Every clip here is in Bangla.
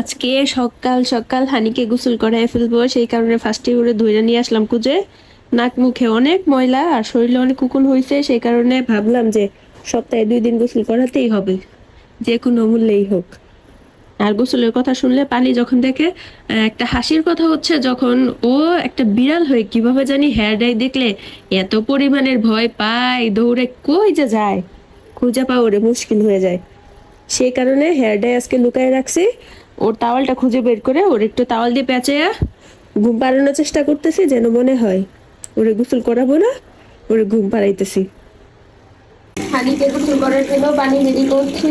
আজকে সকাল সকাল হানিকে গোসল করায় ফেলব, সেই কারণে ফার্স্টে করে ধুইরা নিয়ে আসলাম কুজে। নাক মুখে অনেক ময়লা আর শরীরে অনেক কুকুল হয়েছে সেই কারণে ভাবলাম যে সপ্তাহে দুই দিন গোসল করাতেই হবে, যে কোনো মূল্যেই হোক। আর গোসলের কথা শুনলে পানি যখন দেখে, একটা হাসির কথা হচ্ছে যখন ও একটা বিড়াল হয়ে কীভাবে জানি হেয়ার ডাই দেখলে এত পরিমাণের ভয় পায়, দৌড়ে কই যে যায়? খুঁজে পাওয়া মুশকিল হয়ে যায়। সেই কারণে হেয়ার ডাই আজকে লুকায় রাখছি। ওর তাওয়ালটা খুঁজে বের করে ওর একটু তাওয়াল দিয়ে পেঁচাইয়া ঘুম পাড়ানোর চেষ্টা করতেছি যেন মনে হয় ওরে গোসল করাবো না ওরে ঘুম পাড়াইতেছি। হানিকে গোসল করার জন্য পানি রেডি করছি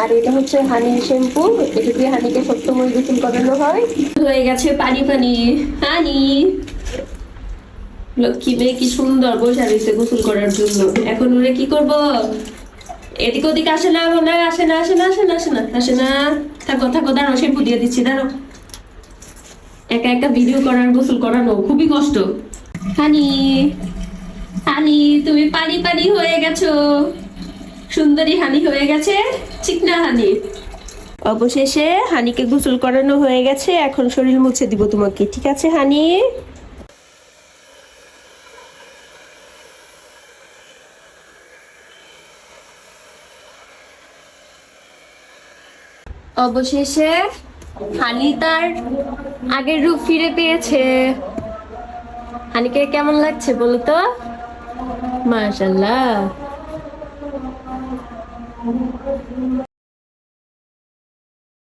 আর এটা হচ্ছে হানি শ্যাম্পু এটা দিয়ে হানিকে সপ্তময় গোসল করানো হয়। হয়ে গেছে পানি পানি হানি! লক্ষ্মী মেয়ে কি সুন্দর বসে রয়েছে গোসল করার জন্য। এখন ওরে কি করব? এদিক ওদিক আসে না আসে না আসে না আসে না আসে না আসে না থাকো থাকো, দাঁড়াও শ্যাম্পু দিয়ে দিচ্ছি, দাঁড়াও। একা একা ভিডিও করার, গোসল করানো, খুবই কষ্ট। হানি হানি, তুমি পানি পানি হয়ে গেছো। সুন্দরী হানি হয়ে গেছে চিকনা হানি? অবশেষে হানিকে গোসল করানো হয়ে গেছে, এখন শরীর মুছে দিব তোমাকে, ঠিক আছে, হানি? অবশেষে হানি তার আগের রূপ ফিরে পেয়েছে। হানিকে কেমন লাগছে বলতো মাশাল্লাহ